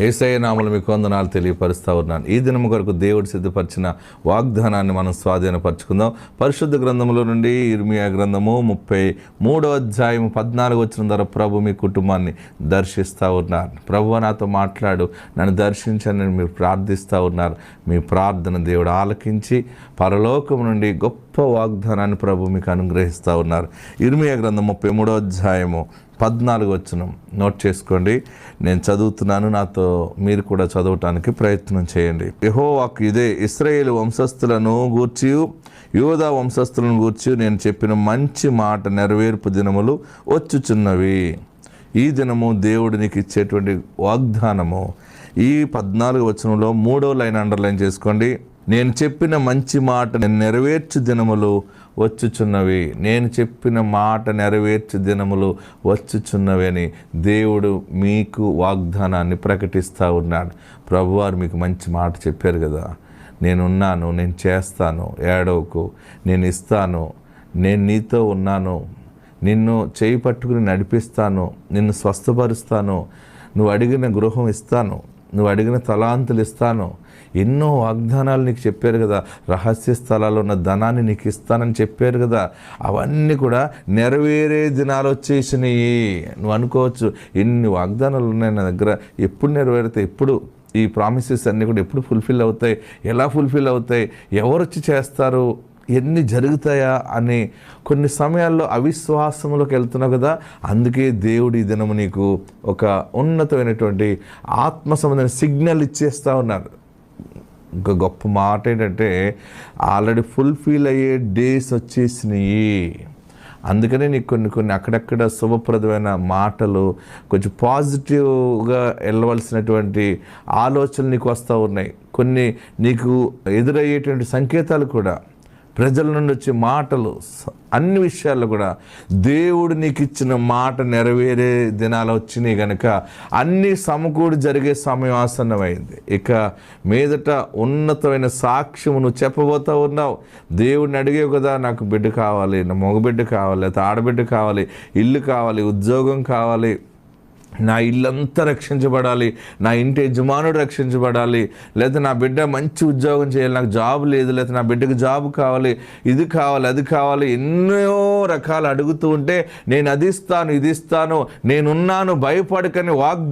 ఏసయ నామలు మీకు వందనాలు తెలియపరుస్తూ ఉన్నాను. ఈ దినం కొరకు దేవుడు సిద్ధపరిచిన వాగ్దానాన్ని మనం స్వాధీనపరచుకుందాం. పరిశుద్ధ గ్రంథంలో నుండి ఇర్మియా గ్రంథము ముప్పై మూడో అధ్యాయం పద్నాలుగు వచ్చిన ద్వారా ప్రభు మీ కుటుంబాన్ని దర్శిస్తూ ఉన్నారు. ప్రభు నాతో మాట్లాడు నన్ను దర్శించని మీరు ప్రార్థిస్తూ ఉన్నారు. మీ ప్రార్థన దేవుడు ఆలకించి పరలోకం నుండి గొప్ప వాగ్దానాన్ని ప్రభు మీకు అనుగ్రహిస్తూ ఉన్నారు. ఇర్మియా గ్రంథం ముప్పై మూడో అధ్యాయము పద్నాలుగు వచ్చిన. నోట్ చేసుకోండి. నేను చదువుతున్నాను. నాతో మీరు కూడా చదవటానికి ప్రయత్నం చేయండి. యెహోవాకు ఇదే ఇస్రాయేల్ వంశస్థులను గూర్చి యోధా వంశస్థులను గూర్చి నేను చెప్పిన మంచి మాట నెరవేర్పు దినములు వచ్చుచున్నవి. ఈ దినము దేవుడు నీకు ఇచ్చేటువంటి వాగ్దానము. ఈ పద్నాలుగు వచనంలో మూడో లైన్ అండర్లైన్ చేసుకోండి. నేను చెప్పిన మంచి మాట నెరవేర్చు దినములు వచ్చుచున్నవి. నేను చెప్పిన మాట నెరవేర్చు దినములు వచ్చుచున్నవి అని దేవుడు మీకు వాగ్దానాన్ని ప్రకటిస్తూ ఉన్నాడు. ప్రభువారు మీకు మంచి మాట చెప్పారు కదా. నేనున్నాను నేను చేస్తాను ఏడవకు నేను ఇస్తాను నేను నీతో ఉన్నాను నిన్ను చేయి పట్టుకుని నడిపిస్తాను నిన్ను స్వస్థపరుస్తాను నువ్వు అడిగిన గృహం ఇస్తాను నువ్వు అడిగిన తలాంతులు ఇస్తాను. ఎన్నో వాగ్దానాలు నీకు చెప్పారు కదా. రహస్య స్థలాల్లో ఉన్న ధనాన్ని నీకు ఇస్తానని చెప్పారు కదా. అవన్నీ కూడా నెరవేరే దినాలు వచ్చేసినాయి. నువ్వు అనుకోవచ్చు ఎన్ని వాగ్దానాలు ఉన్నాయి నా దగ్గర? ఎప్పుడు నెరవేరుతాయి? ఎప్పుడు? ఈ ప్రామిసెస్ అన్నీ కూడా ఎప్పుడు ఫుల్ఫిల్ అవుతాయి? ఎలా ఫుల్ఫిల్ అవుతాయి? ఎవరు వచ్చి చేస్తారు? ఎన్ని జరుగుతాయా అని కొన్ని సమయాల్లో అవిశ్వాసంలోకి వెళ్తున్నావు కదా అందుకే దేవుడు ఈ దినము నీకు ఒక ఉన్నతమైనటువంటి ఆత్మ సంబంధమైన సిగ్నల్ ఇచ్చేస్తూ ఉన్నారు ఇంకా గొప్ప మాట ఏంటంటే ఆల్రెడీ ఫుల్ఫిల్ అయ్యే డేస్ వచ్చేసినాయి. అందుకనే నీకు కొన్ని కొన్ని అక్కడక్కడ శుభప్రదమైన మాటలు కొంచెం పాజిటివ్గా వెళ్ళవలసినటువంటి ఆలోచనలు నీకు వస్తూ ఉన్నాయి. కొన్ని నీకు ఎదురయ్యేటువంటి సంకేతాలు కూడా ప్రజల నుండి వచ్చే మాటలు అన్ని విషయాల్లో కూడా దేవుడు నీకు ఇచ్చిన మాట నెరవేరే దినాలు వచ్చినాయి కనుక అన్ని సమకూడి జరిగే సమయం ఆసన్నమైంది. ఇక మీదట ఉన్నతమైన సాక్ష్యము నువ్వు చెప్పబోతా ఉన్నావు. దేవుడిని అడిగేవు కదా నాకు బిడ్డ కావాలి నా మగబిడ్డ కావాలి లేకపోతే ఆడబిడ్డ కావాలి ఇల్లు కావాలి ఉద్యోగం కావాలి. నా ఇల్లంతా రక్షించబడాలి నా ఇంటి యజమానుడు రక్షించబడాలి లేదా నా బిడ్డ మంచి ఉద్యోగం చేయాలి నాకు జాబ్ లేదు లేదా నా బిడ్డకు జాబ్ కావాలి ఇది కావాలి అది కావాలి ఎన్నో రకాలు అడుగుతూ ఉంటే నేను అది ఇస్తాను ఇది ఇస్తాను నేనున్నాను భయపడకని వాగ్